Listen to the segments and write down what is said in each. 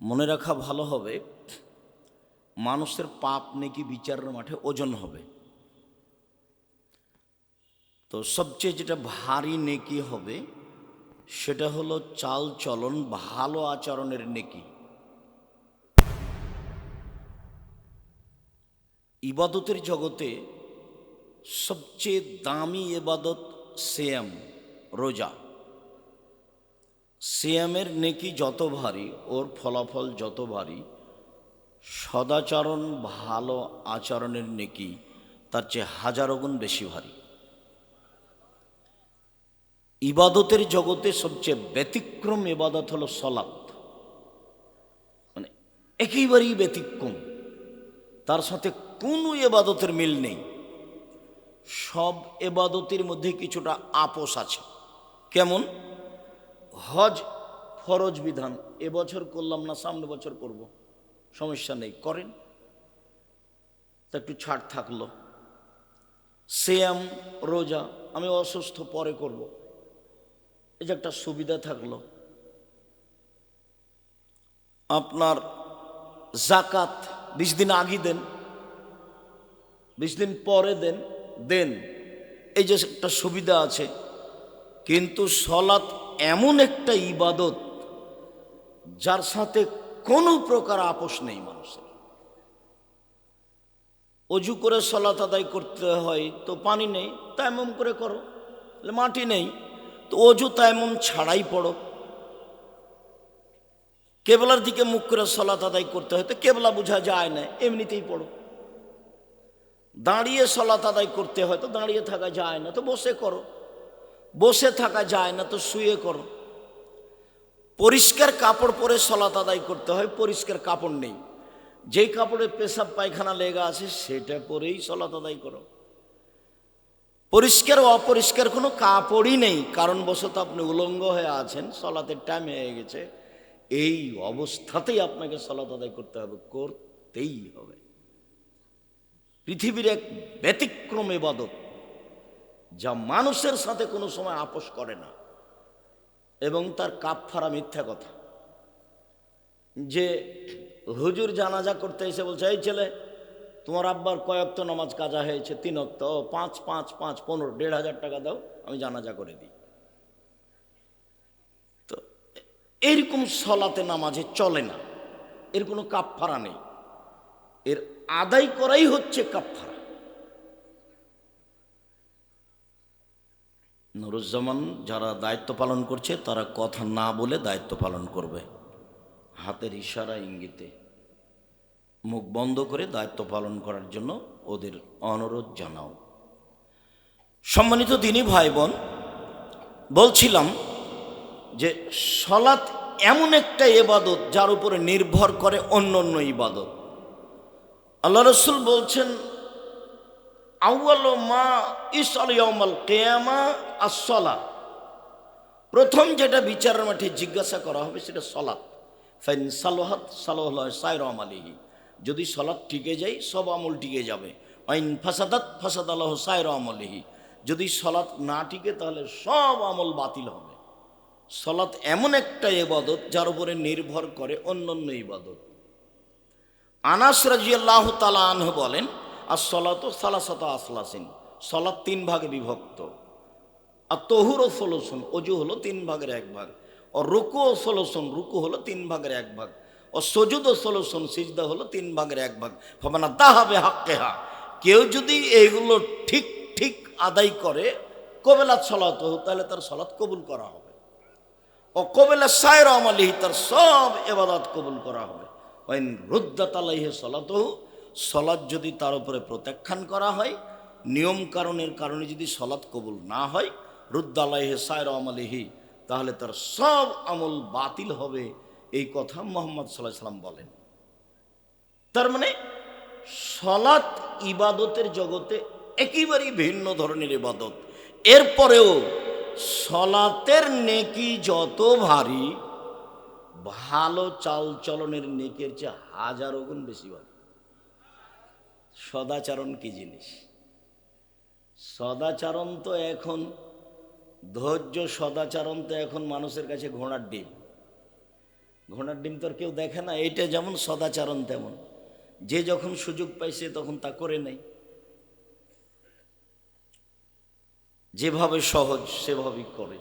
মনে রাখা ভালো হবে, মানুষের পাপ নেকি বিচারের মাঠে ওজন হবে। তো সবচেয়ে যেটা ভারী নেকি হবে, সেটা হলো চাল চলন ভালো আচরণের নেকি। ইবাদতের জগতে সবচেয়ে দামি এবাদত সেয়াম, রোজা। সিয়ামের নেকি যত ভারী, ওর ফলাফল যত ভারী, সদাচরণ ভালো আচরণের নেকি তার চেয়ে হাজারো গুণ বেশি ভারী। ইবাদতের জগতে সবচেয়ে ব্যতিক্রম ইবাদত হলো সলাৎ। মানে একেবারেই ব্যতিক্রম। তার সাথে কোনো এবাদতের মিল নেই। সব এবাদতের মধ্যে কিছুটা আপোষ আছে। কেমন? হজ ফরজ বিধান, এবছর করলাম না, সামনে বছর করব। সমস্যা নেই, করেন। তা একটু ছাড় থাকল। সেয়াম, রোজা, আমি অসুস্থ, পরে করব। এই যে একটা সুবিধা থাকল। আপনার জাকাত বিশ দিন আগে দেন, বিশ দিন পরে দেন দেন। এই যে একটা সুবিধা আছে। কিন্তু সলাৎ এমন একটা ইবাদত যার সাথে কোনো প্রকার আপোষ নেই মানুষের। অজু করে সলাত আদায় করতে হয় তো পানি নেই, তাইমম করে করো মাটি নেই। তো অজু তাইমম ছাড়াই পড়ো। কেবলার দিকে মুখ করে সলাত আদায় করতে হয় তো কেবলা বোঝা যায় না, এমনিতেই পড়ো। দাঁড়িয়ে সলাত আদায় করতে হয় তো দাঁড়িয়ে থাকা যায় না, তো বসে করো। বসে থাকা যায় না তো শুয়ে করো। পরিষ্কার কাপড় পরে সলাত আদায় করতে হয়, পরিষ্কার কাপড় নেই। যেই কাপড়ে পেশাব, পায়খানা লেগা আছে, সেটা পরেই সলাত আদায় করো। পরিষ্কার অপরিষ্কার কোনো কাপড়ই নেই কারণ বশত আপনি উলঙ্গ হয়ে আছেন, সলাতের টাইম হয়ে গেছে। এই অবস্থাতেই আপনাকে সলাত আদায় করতে হবে, করতেই হবে। পৃথিবীর এক ব্যতিক্রম এবাদত। যা মানুষের সাথে কোনো সময় আপোষ করে না। এবং তার কাপ ফারা মিথ্যা কথা। যে হুজুর জানাজা করতে এসে বলছে, এই ছেলে, তোমার আব্বার কয়েকত নামাজ কাজা হয়েছে, তিন অক্ত, পাঁচ পাঁচ পাঁচ, পনেরো, দেড় হাজার টাকা দাও, আমি জানাজা করে দিই। তো এরকম সলাতে নামাজে চলে না। এর কোনো কাপফারা নেই। এর আদায় করাই হচ্ছে কাপফারা নুরুজ্জামান যারা দায়িত্ব পালন করছে, তারা কথা না বলে দায়িত্ব পালন করবে। হাতের ইশারা ইঙ্গিতে। মুখ বন্ধ করে দায়িত্ব পালন করার জন্য ওদের অনুরোধ জানাও। সম্মানিত দিনী ভাই বোন বলছিলাম যে সলাৎ এমন একটা ইবাদত যার উপরে নির্ভর করে অন্য অন্য ইবাদত। আল্লাহ রসুল বলছেন আউ্বাল মা ইসল কেয়ামা আসলা প্রথম যেটা বিচারের মাঠে জিজ্ঞাসা করা হবে সেটা সলাৎ ফাইন সালোহাত সালোহ সাইর আলিহি যদি সলাৎ টিকে যায়, সব আমল টিকে যাবে। আইন ফাসাদাত ফাসাদ আল্লাহ সাইর আমলিহি। যদি সলাৎ না টিকে, তাহলে সব আমল বাতিল হবে। সলাৎ এমন একটা ইবাদত যার উপরে নির্ভর করে অন্য অন্য ইবাদত। আনাস রাজিয়াল্লাহ তালা আনহ বলেন আর সলাত সালাসাত আসলাসিন। সলাৎ তিন ভাগে বিভক্ত। আর তহুর ও ফলসন অজু হলো তিন ভাগের এক ভাগ। ও রুকু ও ফলসন রুকু হলো তিন ভাগের এক ভাগ। ও সজুদ ও ফলসন সিজদা হলো তিন ভাগের এক ভাগ। ফবানা তা হবে হাক্কে হা কেউ যদি এইগুলো ঠিক ঠিক আদায় করে, কবেলাত সলাত তাহলে তার সলাৎ কবুল করা হবে। ও কবেলা সায়র আমালিহি, তার সব এবাদত কবুল করা হবে। রুদ্দাত আলাইহে সলাত সলাৎ যদি তার উপরে প্রত্যাখ্যান করা হয়, নিয়ম কারণের কারণে যদি সলাৎ কবুল না হয় রুদ্দালাইহে সায়র আমালিহি, তাহলে তার সব আমল বাতিল হবে, এই কথা মোহাম্মদ সাল্লাহ সাল্লাম বলেন। তার মানে সলাৎ ইবাদতের জগতে একেবারেই ভিন্ন ধরনের ইবাদত। এরপরেও সলাতের নেকি যত ভারী, ভালো চাল চলনের নেকের চেয়ে হাজারো গুণ বেশি ভারী। সদাচরণ কি জিনিস? সদাচরণ তো এখন, ধৈর্য সদাচরণ তো এখন মানুষের কাছে ঘোড়ার ডিম। ঘোড়ার ডিম তো আর কেউ দেখে না, এইটা যেমন সদাচরণ তেমন। যে যখন সুযোগ পাইছে তখন তা করে নেই যেভাবে সহজ, সেভাবেই করে।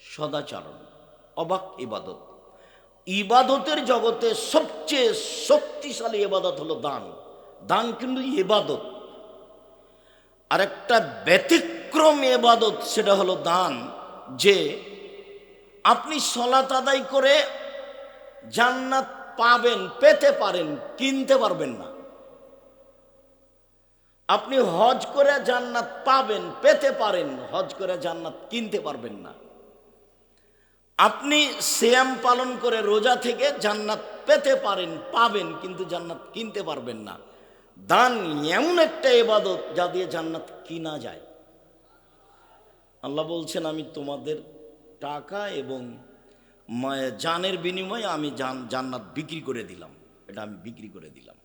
সদাচরণ, অবাক ইবাদত। ইবাদতের জগতে সবচেয়ে শক্তিশালী ইবাদত হলো দান। দান কিন্তু এবাদত আর একটা ব্যতিক্রম এবাদত সেটা হলো দান, যে আপনি সলাত আদায় করে জান্নাত পাবেন, পেতে পারেন, কিনতে পারবেন না। আপনি হজ করে জান্নাত পাবেন, পেতে পারেন, হজ করে জান্নাত কিনতে পারবেন না। আপনি শ্যাম পালন করে রোজা থেকে জান্নাত পেতে পারেন, পাবেন, কিন্তু জান্নাত কিনতে পারবেন না। দান এমন একটা এবাদত যা দিয়ে জান্নাত কিনা যায়। আল্লাহ বলছেন, আমি তোমাদের টাকা এবং জানের বিনিময়ে আমি জান, জান্নাত বিক্রি করে দিলাম। এটা আমি বিক্রি করে দিলাম।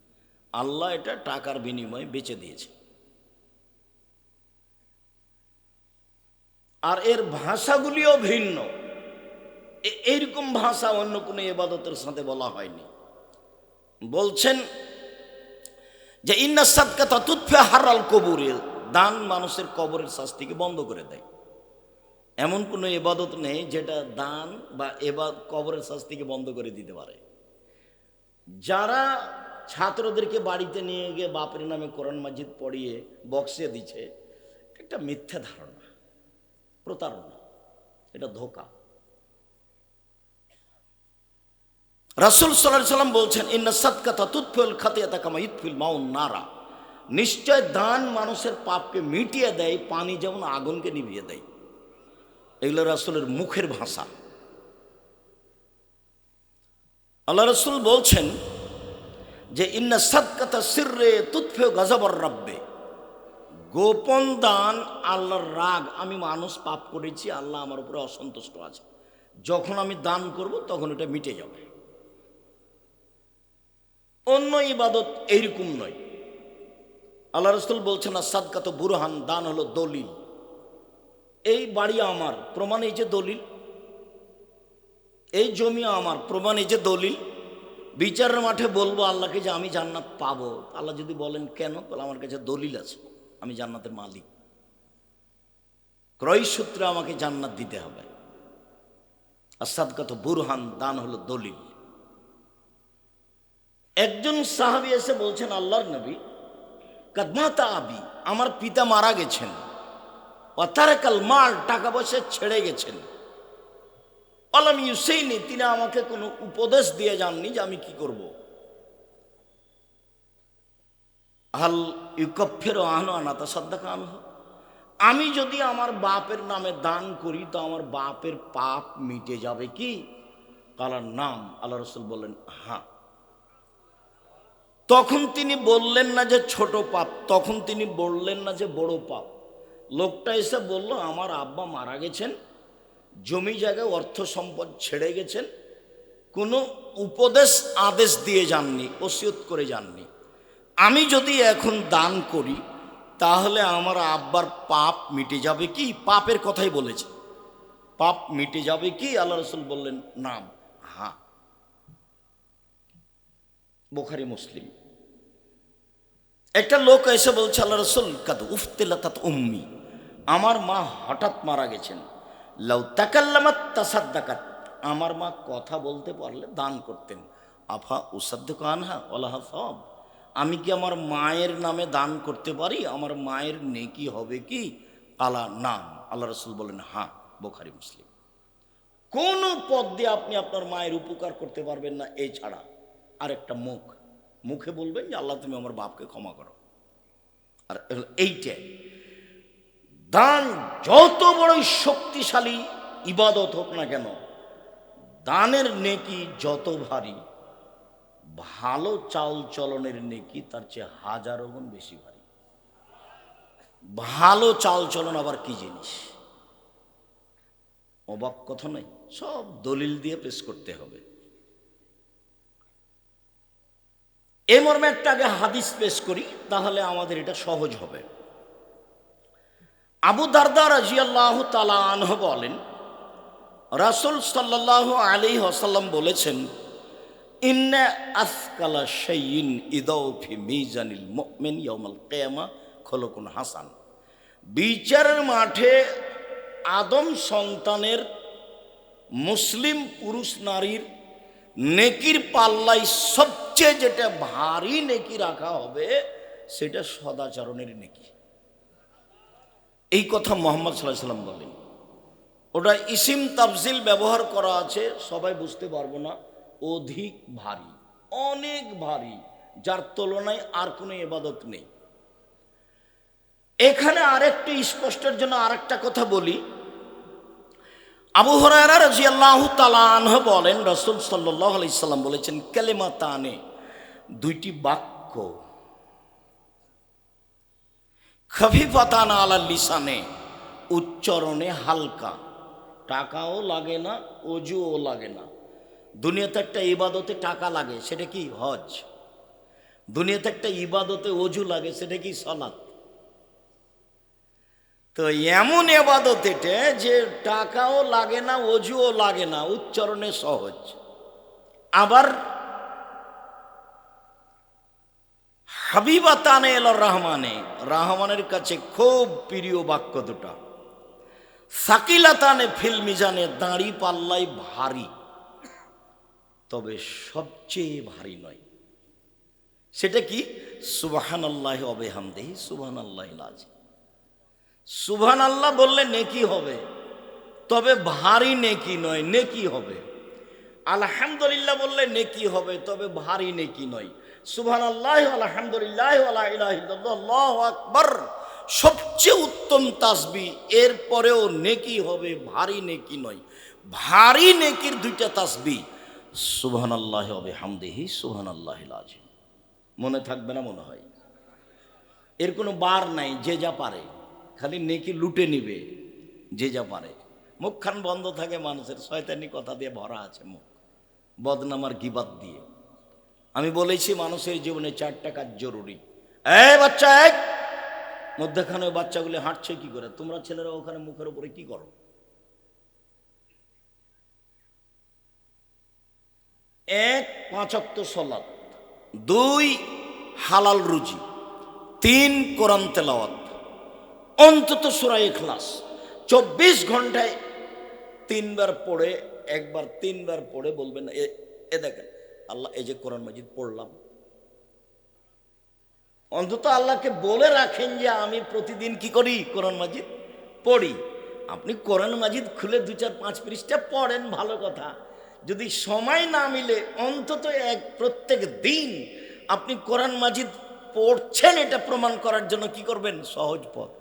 আল্লাহ এটা টাকার বিনিময়ে বেচে দিয়েছে। আর এর ভাষাগুলিও ভিন্ন। এইরকম ভাষা অন্য কোনো এবাদতের সাথে বলা হয়নি। বলছেন যে ইন্না সাদকা তুৎফে হারাল কবুরে দান মানুষের কবরের শাস্তিকে বন্ধ করে দেয়। এমন কোনো এবাদত নেই যেটা দান বা এবার কবরের শাস্তিকে বন্ধ করে দিতে পারে। যারা ছাত্রদেরকে বাড়িতে নিয়ে গিয়ে বাপের নামে কোরআন মাজিদ পড়িয়ে বক্সে দিচ্ছে, একটা মিথ্যা ধারণা, প্রতারণা, এটা ধোকা। রাসুল সাল্লাহ সাল্লাম বলছেন, ইন্না সাদকাতা তুৎফিল খাতিয়াতা কামা ইতফিল মাউন নারা। নিশ্চয় দান মানুষের পাপকে মিটিয়ে দেয়, পানি যেমন আগুনকে নিভিয়ে দেয়। এগুলো রাসুলের মুখের ভাষা। আল্লাহ রসুল বলছেন যে, ইন্না সাদকাতা সিররে তুৎফে গজবর রাব্বে। গোপন দান আল্লাহর রাগ, আমি মানুষ পাপ করেছি, আল্লাহ আমার উপরে অসন্তুষ্ট আছে। যখন আমি দান করব, তখন এটা মিটে যাবে। অন্য ইবাদত এইরকম নয়। আল্লাহ রসুল বলছেন না সাদকাত বুরহান, দান হলো দলিল। এই বাড়ি আমার, প্রমাণ এই যে দলিল। এই জমি আমার, প্রমাণ এই যে দলিল। বিচারের মাঠে বলব আল্লাহকে যে আমি জান্নাত পাবো। আল্লাহ যদি বলেন কেন, তাহলে আমার কাছে দলিল আছে। আমি জান্নাতের মালিক। ক্রয় সূত্রে আমাকে জান্নাত দিতে হবে। আর সাদকাত বুরহান, দান হলো দলিল। একজন সাহাবি এসে বলছেন, আল্লাহর নবী কাদমাতা আবি, আমার পিতা মারা গেছেন। অতারাকাল মাল, টাকা পয়সা ছেড়ে গেছেন। আলাম ইউসেইনি, তিনি আমাকে কোনো উপদেশ দিয়ে যাননি যে আমি কি করব। হাল ইউকফের আহনো আনাতা সাদ্দাকা আনহ। আমি যদি আমার বাপের নামে দান করি, তো আমার বাপের পাপ মিটে যাবে কি? কালার নাম আল্লাহ রসুল বললেন হ্যাঁ। তখন তিনি বললেন না যে ছোট পাপ, তখন তিনি বললেন না যে বড় পাপ। লোকটা এসে বলল, আমার আব্বা মারা গেছেন, জমি জায়গায় অর্থ সম্পদ ছেড়ে গেছেন, কোনো উপদেশ, আদেশ দিয়ে যাননি, ওসিয়ত করে যাননি। আমি যদি এখন দান করি, তাহলে আমার আব্বার পাপ মিটে যাবে কি? পাপের কথাই বলেছে। পাপ মিটে যাবে কি? আল্লাহ রসুল বললেন, নাম হ্যাঁ বোখারি, মুসলিম। একটা লোক এসে বলছে, আল্লাহ রসুল, কাদ উফতেলাত উম্মি। আমার মা হঠাৎ মারা গেছেন। লাউ তাকাল্লামাত তাসাদ্দাকাত। আমার মা কথা বলতে পারলে দান করতেন। আফা উসাদ্দ কানহা ওলাহ সব আমি কি আমার মায়ের নামে দান করতে পারি? আমার মায়ের নেকি হবে কি? আলা নাম আল্লাহ রসুল বলেন হ্যাঁ বোখারি, মুসলিম। কোন পদ দিয়ে আপনি আপনার মায়ের উপকার করতে পারবেন না, এছাড়া ছাড়া আরেকটা মুখ। মুখে বলবেন যে আল্লাহ তুমি আমার বাপকে ক্ষমা করো। আর এইটাই দান যত বড়ই শক্তিশালী ইবাদত হোক না কেন, দানের নেকি যত ভারী, ভালো চাল চলনের নেকি তার চেয়ে হাজারো গুণ বেশি ভারী। ভালো চাল চলন আবার কি জিনিস? অবাক কথা নয়, সব দলিল দিয়ে পেশ করতে হবে। এ মর্মে একটা আগে হাদিস পেশ করি, তাহলে আমাদের এটা সহজ হবে। আবু দারদা রাজিয়াল্লাহ তালা আনহ বলেন, রাসুল সাল্লাহ আলী আসাল্লাম বলেছেন, ইন্না আসকালা শাইইন ইদাউ ফি মিজানিল মুমিন ইয়াউমাল কিয়ামা খলকুন হাসান। বিচারের মাঠে আদম সন্তানের মুসলিম পুরুষ নারীর নেকির পাল্লাই সবচেয়ে যেটা ভারী নেকি রাখা হবে, সেটা সদাচরণের নেকি। এই কথা মোহাম্মদ সাল্লাহ সাল্লাম বলেন। ওটা ইসিম তাফজিল ব্যবহার করা আছে, সবাই বুঝতে পারব না। অধিক ভারী, অনেক ভারী, যার তুলনায় আর কোনো এবাদত নেই। এখানে আরেকটি স্পষ্টের জন্য আরেকটা কথা বলি। আবু হরারা রাজি আল্লাহ বলেন, রসুল সাল্লাহ আলাইসাল্লাম বলেছেন কেলেমা তানে দুইটি বাক্য। খফিফাতান আলা লিসানে উচ্চারণে হালকা টাকাও লাগে না, অজুও লাগে না দুনিয়াতে একটা ইবাদতে টাকা লাগে, সেটা কি হজ? দুনিয়াতে একটা ইবাদতে অজু লাগে, সেটা কি সলাৎ তো এমন এবাদত এটা যে টাকাও লাগে না, অজুও লাগে না, উচ্চারণে সহজ। আবার হাবিবা তানে এল রহমানে। রহমানের কাছে খুব প্রিয় বাক্য দুটা। সাকিলাতানে ফিল মিজানে দাঁড়ি পাল্লাই ভারী। তবে সবচেয়ে ভারী নয়। সেটা কি? সুবাহান আল্লাহ অবে হামদেহি সুবাহান আল্লাহ লাজ। সুবহান আল্লাহ বললে নেকি হবে। তবে ভারী নেকি নয়, নেকি হবে। আলহামদুলিল্লাহ বললে নেকি হবে, তবে ভারী নেকি নয়। সুবহান আল্লাহ আলহামদুলিল্লাহ আল্লাহ আকবর। সবচেয়ে উত্তম তাসবি, এরপরেও নেকি হবে, ভারী নেকি নয়। ভারী নেকির দুইটা তাসবি সুবহান আল্লাহ হবে হামদেহি সুবহান আল্লাহ মনে থাকবে না মনে হয়? এর কোনো বার নাই, যে যা পারে। খালি নেকি লুটে নিবে, যে যা পারে। মুখখান বন্ধ থাকে মানুষের, শয়তানি কথা দিয়ে ভরা আছে মুখ। বদনামার গিবাদ দিয়ে। আমি বলেছি মানুষের জীবনে চারটা কাজ জরুরি। এ বাচ্চা এক মধ্যখানে বাচ্চাগুলি হাঁটছে কি করে? তোমরা ছেলেরা ওখানে মুখের উপরে কি করো? এক পাঁচক্ত সলাদ দুই, হালাল রুজি। তিন, কোরআন তেলাওয়াত। অন্তত সুরাই ইখলাস। চব্বিশ ঘন্টায় তিনবার পড়ে, একবার তিনবার পড়ে বলবেন এ দেখেন আল্লাহ, এই যে কোরআন মাজিদ পড়লাম। অন্তত আল্লাহকে বলে রাখেন যে আমি প্রতিদিন কি করি কোরআন মাজিদ? পড়ি। আপনি কোরআন মাজিদ খুলে দু চার পাঁচ পৃষ্ঠা পড়েন, ভালো কথা। যদি সময় না মিলে অন্তত এক প্রত্যেক দিন আপনি কোরআন মাজিদ পড়ছেন, এটা প্রমাণ করার জন্য কি করবেন? সহজ পথ।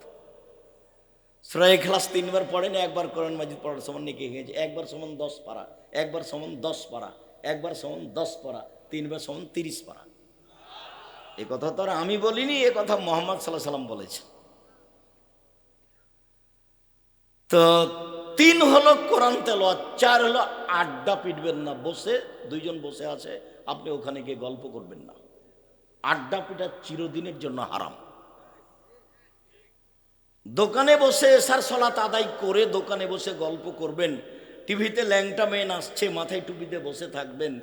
শ্রয় ক্লাস তিনবার পড়েন, একবার কোরআন মাজিদ পড়ার সমান নেকি হয়েছে একবার সমান দশ পারা, একবার সমান দশ পারা। একবার সমান দশ পারা তিনবার সমান তিরিশ পারা এ কথা তো আর আমি বলিনি, এ কথা মোহাম্মদ সাল্লাহ সাল্লাম বলেছে তো তিন হলো কোরআন তেলোয়াত চার হলো আড্ডা পিটবেন না, বসে, দুইজন বসে আছে, আপনি ওখানে গিয়ে গল্প করবেন না। আড্ডা পিটা চিরদিনের জন্য হারাম। দোকানে বসে এসার সলাত আদায় করে দোকানে বসে গল্প করবেন টিভিতে ল্যাংটা মেয়ে আসছে মাথায় টুপিতে বসে থাকবেন,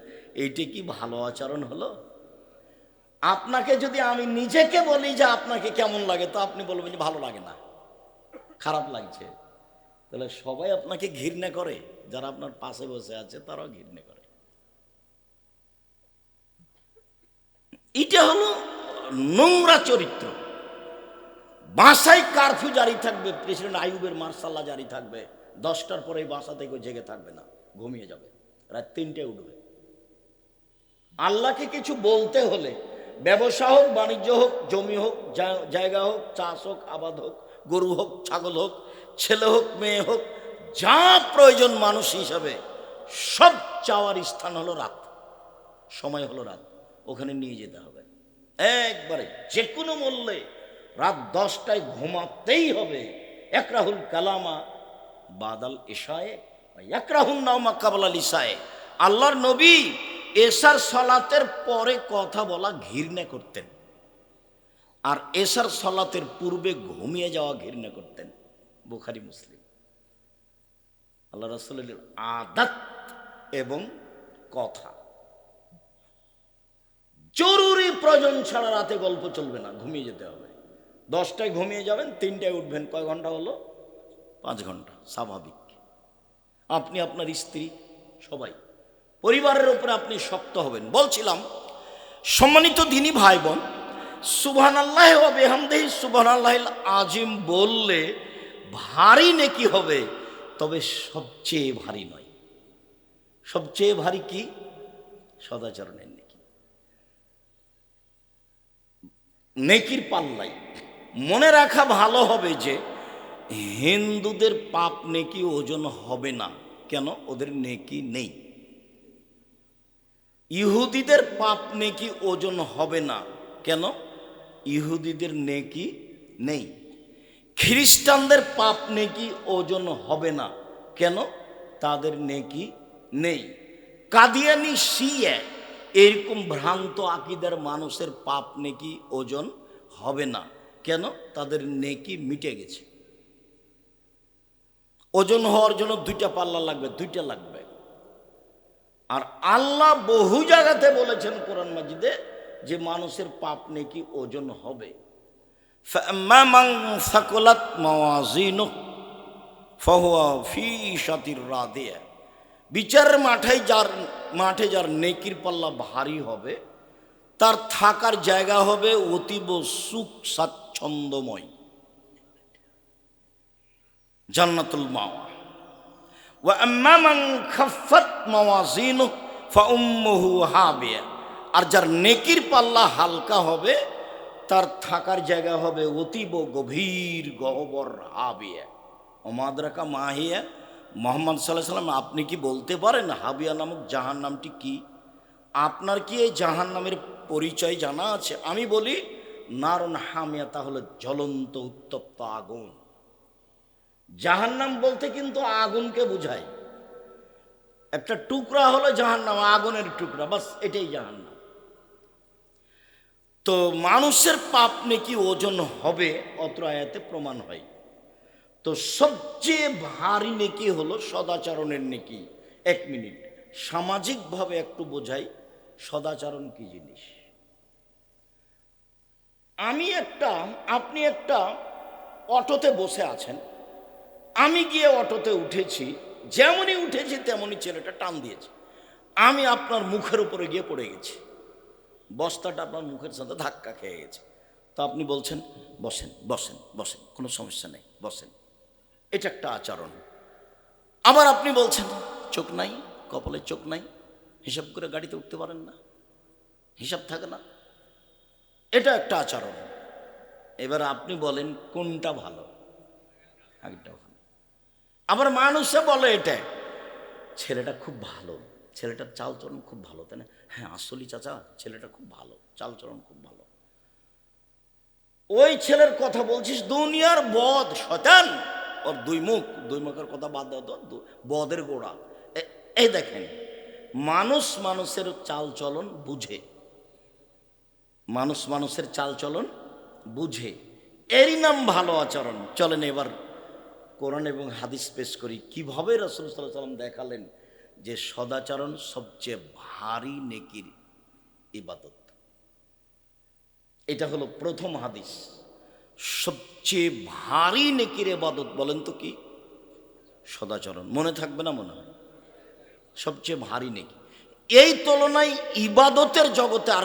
এইটি কি ভালো আচরণ হলো? আপনাকে যদি আমি নিজেকে বলি যে আপনাকে কেমন লাগে, তো আপনি বলবেন যে ভালো লাগে না, খারাপ লাগছে। তাহলে সবাই আপনাকে ঘৃণা করে, যারা আপনার পাশে বসে আছে তারাও ঘৃণা করে। এটা হলো নোংরা চরিত্র। বাসায় কারফিউ জারি থাকবে, প্রেসিডেন্ট আইয়ুবের মার্শাল্লাহ জারি থাকবে। দশটার পরে বাসা থেকে জেগে থাকবে না, ঘুমিয়ে যাবে, রাত তিনটে উঠবে। আল্লাহকে কিছু বলতে হলে, ব্যবসা হোক, বাণিজ্য হোক, জমি হোক জায়গা হোক, চাষ হোক, আবাদ হোক, গরু হোক, ছাগল হোক, ছেলে হোক, মেয়ে হোক, যা প্রয়োজন মানুষ হিসাবে, সব চাওয়ার স্থান হলো রাত। সময় হলো রাত, ওখানে নিয়ে যেতে হবে। একবারে যে কোনো মূল্যে রাত দশটায় ঘুমাতেই হবে। একরাহুল কালামা বাদাল কাবলাল ইসায়ে আল্লাহর নবী এসার সলাতের পরে কথা বলা ঘৃণা করতেন। আর এসার সলাতের পূর্বে ঘুমিয়ে যাওয়া ঘৃণা করতেন। বুখারি, মুসলিম। আল্লাহ রাসুলের আদাত এবং কথা। জরুরি প্রয়োজন ছাড়া রাতে গল্প চলবে না, ঘুমিয়ে যেতে হবে। দশটায় ঘুমিয়ে যাবেন, তিনটায় উঠবেন, কয় ঘণ্টা হলো? পাঁচ ঘণ্টা। স্বাভাবিক। আপনি আপনার স্ত্রী, সবাই। পরিবারের উপরে আপনি শক্ত হবেন। বলছিলাম, সম্মানিত দিনী ভাই বোন সুবহান আল্লাহ বেহামদেহি সুবহান আল্লাহ আজিম বললে ভারী নেকি হবে, তবে সবচেয়ে ভারী নয়। সবচেয়ে ভারী কি? সদাচরণের নেকি। নেকির পাল্লাই। মনে রাখা ভালো হবে যে হিন্দুদের পাপ নেকি ওজন হবে না। কেন? ওদের নেকি নেই। ইহুদিদের পাপ নেকি ওজন হবে না। কেন? ইহুদিদের নেকি নেই। খ্রিস্টানদের পাপ নেকি ওজন হবে না। কেন? তাদের নেকি নেই। কাদিয়ানি শিয়ে, এরকম ভ্রান্ত আকিদার মানুষের পাপ নেকি ওজন হবে না। কেন? তাদের নেকি মিটে গেছে। ওজন হওয়ার জন্য দুইটা পাল্লা লাগবে, দুইটা লাগবে। আর আল্লাহ বহু জায়গাতে বলেছেন কোরআন মাজিদে যে মানুষের পাপ নেকি ওজন হবে। বিচারের মাঠে যার মাঠে যার নেকির পাল্লা ভারী হবে, তার থাকার জায়গা হবে অতীব সুখ স্বাচ্ছন্দ্যময়। জান্নাতুল ওয়া আর যার নেকির পাল্লা হালকা হবে, তার থাকার জায়গা হবে অতীব গভীর গহবর হাবিয়া। ওমাদরাকা মাহিয়া, মোহাম্মদ সাল্লাহ সাল্লাম, আপনি কি বলতে পারেন হাবিয়া নামক জাহান নামটি কি? আপনার কি এই জাহান নামের পরিচয় জানা আছে? আমি বলি, নারন হামিয়া, তাহলে জ্বলন্ত উত্তপ্ত আগুন। জাহান্নাম বলতে কিন্তু আগুনকে বোঝায়। একটা টুকরা হলো জাহান্নাম, আগুনের টুকরা, বাস এটাই জাহান্নাম। তো মানুষের পাপ নাকি ওজন হবে, অত্র আয়াতে প্রমাণ হয়। তো সবচেয়ে ভারী নেকি হলো সদাচরণের নেকি। এক মিনিট, সামাজিকভাবে একটু বোঝাই সদাচরণ কি জিনিস। আমি একটা, আপনি একটা অটোতে বসে আছেন। আমি গিয়ে অটোতে উঠেছি, যেমনই উঠেছি তেমনই ছেলেটা টান দিয়েছে। আমি আপনার মুখের উপরে গিয়ে পড়ে গেছি। বস্তাটা আপনার মুখের সাথে ধাক্কা খেয়ে গেছে। তো আপনি বলছেন, বসেন বসেন বসেন, কোনো সমস্যা নেই, বসেন। এটা একটা আচরণ। আবার আপনি বলছেন, চোখ নাই, কপালে চোখ নাই, হিসাব করে গাড়িতে উঠতে পারেন না, হিসাব থাকে না। এটা একটা আচরণ। এবার আপনি বলেন, কোনটা ভালো? ভালো। আবার মানুষে বলে এটা। ছেলেটা খুব ভালো। ছেলেটার চালচলন খুব ভালো, তাই না? হ্যাঁ আসলি চাচা, ছেলেটা খুব ভালো, চালচলন খুব ভালো। ওই ছেলের কথা বলছিস, দুনিয়ার বদ শতান ওর দুই মুখ, দুই মুখের কথা বাদ দাও তো বদের গোড়া। এই দেখেন, মানুষ মানুষের চালচলন বুঝে। মানুষ মানুষের চালচলন বুঝে। এরই নাম ভালো আচরণ। চলেন এবার কোরআন এবং হাদিস পেশ করি। কীভাবে রসুল সাল্লাহ সাল্লাম দেখালেন যে সদাচরণ সবচেয়ে ভারী নেকির ইবাদত? এটা হলো প্রথম হাদিস। সবচেয়ে ভারী নেকির ইবাদত বলেন তো কি? সদাচরণ। মনে থাকবে না মনে হয়? সবচেয়ে ভারী নেকি। এই তুলনায় ইবাদতের জগতে আর